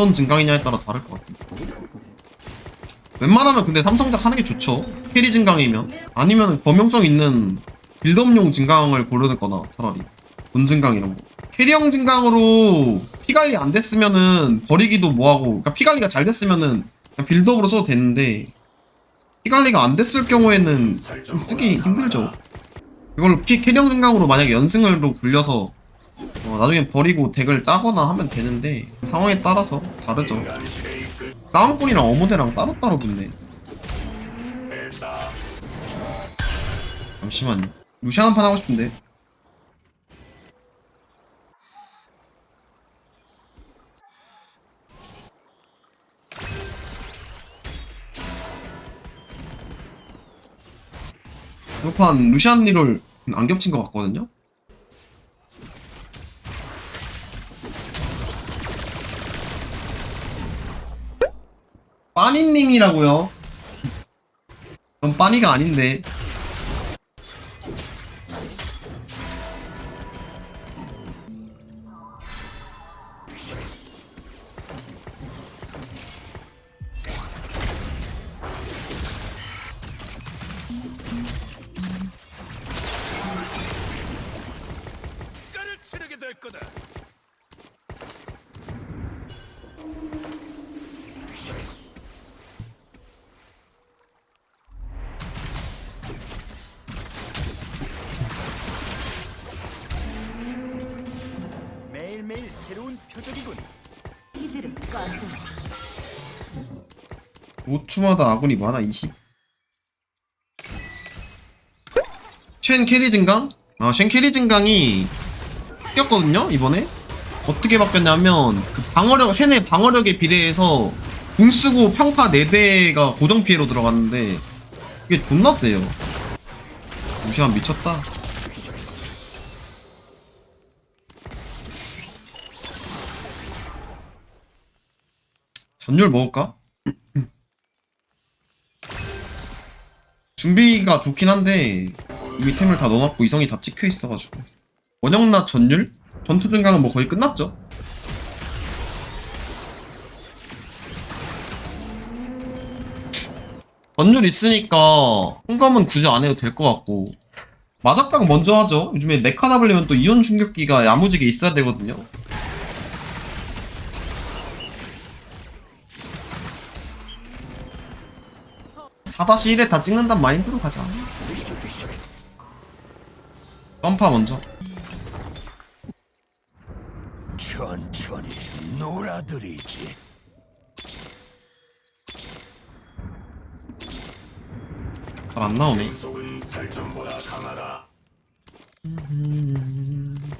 어떤 증강이냐에 따라 다를 것 같은데. 웬만하면 근데 삼성작 하는 게 좋죠. 캐리 증강이면. 아니면 범용성 있는 빌드업용 증강을 고르는 거나 차라리. 돈 증강 이런 거. 캐리형 증강으로 피 관리 안 됐으면은 버리기도 뭐하고, 그러니까 피 관리가 잘 됐으면은 빌드업으로 써도 되는데, 피 관리가 안 됐을 경우에는 좀 쓰기 힘들죠. 이걸로 피 캐리형 증강으로 만약에 연승으로 굴려서 어, 나중에 버리고 덱을 따거나 하면 되는데 상황에 따라서 다르죠. 다운꾼이랑 어모대랑 따로따로 붙네. 잠시만요. 루시안 한 판 하고 싶은데. 이판 루시안 리롤 안 겹친 것 같거든요? 빠니님이라고요? 전 빠니가 아닌데. 치르게 될 거다. 새로운 표적이군. 이들은 꺼져. 5초마다 아군이 많아 20. 쉔 캐리 증강? 아, 쉔 캐리 증강이 바뀌었거든요, 이번에? 어떻게 바뀌었냐면, 그 방어력, 쉔의 방어력에 비례해서 궁 쓰고 평타 4대가 고정 피해로 들어갔는데, 이게 존나 세요. 무시한 미쳤다. 전율 먹을까? 준비가 좋긴 한데 이미 템을 다 넣어놨고 이성이 다 찍혀 있어가지고 원형나 전율? 전투 증강은 뭐 거의 끝났죠? 전율 있으니까 홍감은 굳이 안 해도 될 것 같고 마작각 먼저 하죠 요즘에 네카 잡으려면 또 이온 충격기가 야무지게 있어야 되거든요 4-1에 다 찍는단 마인드로 가자. 썸파 먼저. 천천히 놀아드리지. 잘 안 나오네.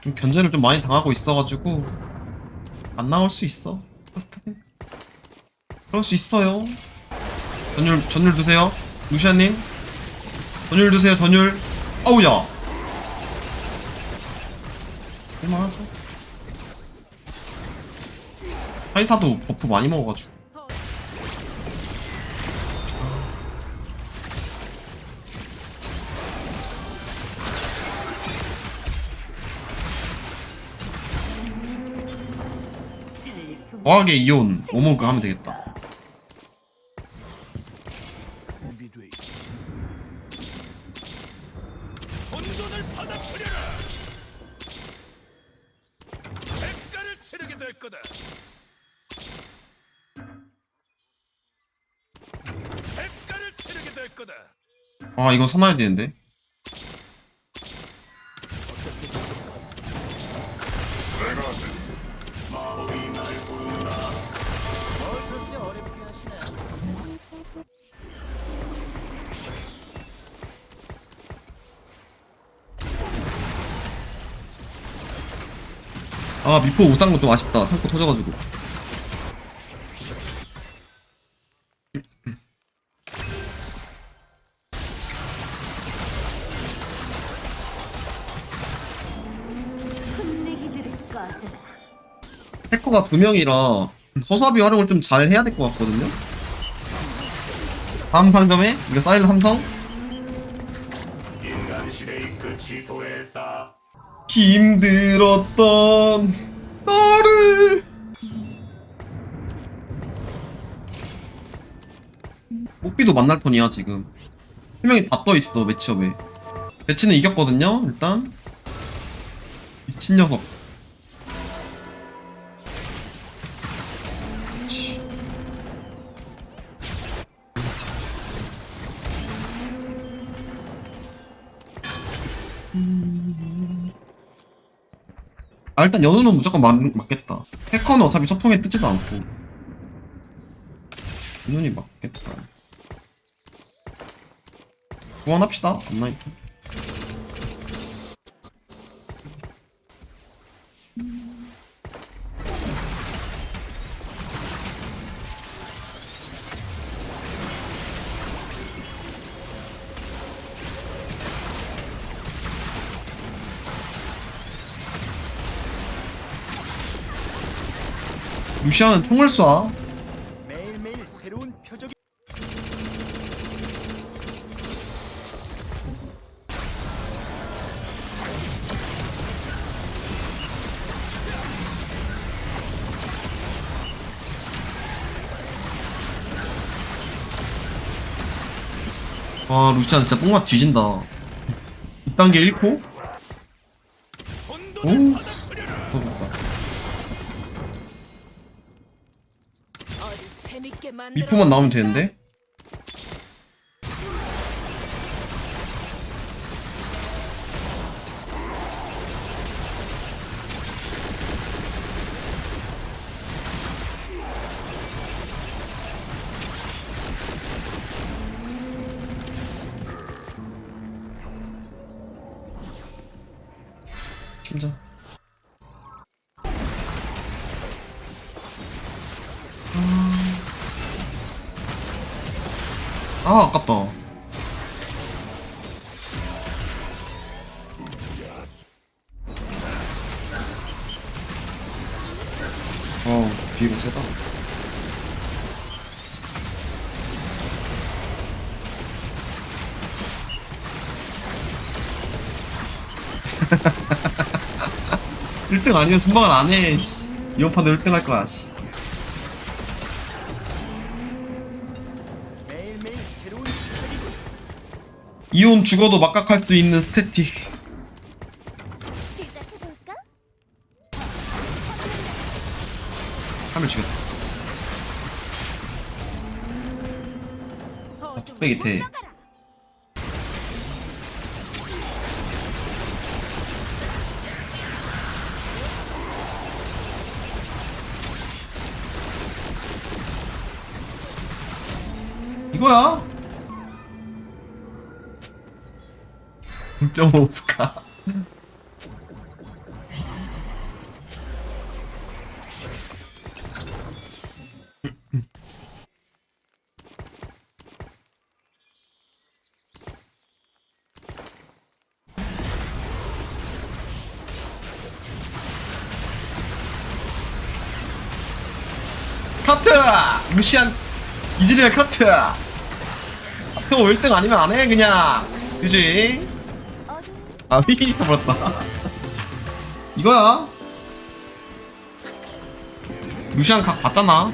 좀 견제를 좀 많이 당하고 있어가지고 안 나올 수 있어. 그럴 수 있어요. 전율 전율 드세요. 루시아님. 전율 드세요. 전율. 아우야. 할만하죠. 하이사도 버프 많이 먹어가지고. 슬픔. 과하게 이온 오모그 하면 되겠다. 받아들여라. 대가를 치르게 될 거다. 대가를 치르게 될 거다. 아 이건 선화야 되는데. 아 미포 우상것도 아쉽다. 상코 터져가지고. 해커가 두 명이라 허수아비 활용을 좀 잘 해야 될 것 같거든요. 다음 상점에 이거 사일러 삼성 힘들었던 너를. 뽀삐도 만날 턴이야 지금. 세 명이 다 떠있어 매치업에. 배치는 이겼거든요 일단. 미친 녀석. 음. 아 일단 연우는 무조건 맞, 맞겠다. 해커는 어차피 소풍에 뜨지도 않고. 연우이 맞겠다. 구원합시다 업나이트 루시아는 총을 쏴. 매일매일 새로운 표적이 와 루시안 진짜 뽕맛 뒤진다. 2단계 1코? 혼돈을 오 미포만 나오면 되는데? 진짜 아 아깝다. 어우 비로 세다. 일등 아니면 순방을 안해 이번 판도 1등 할 거야 씨. 이온 죽어도 막각할 수 있는 스태틱? 하면 죽였다. 아, 뚝배기 태 이거야 0.5 스카 커트! 루시안 이즈리얼 커트! 또 1등 아니면 안 해 그냥 그지? 아 휘히 버렸다. 이거야? 루시안 각 봤잖아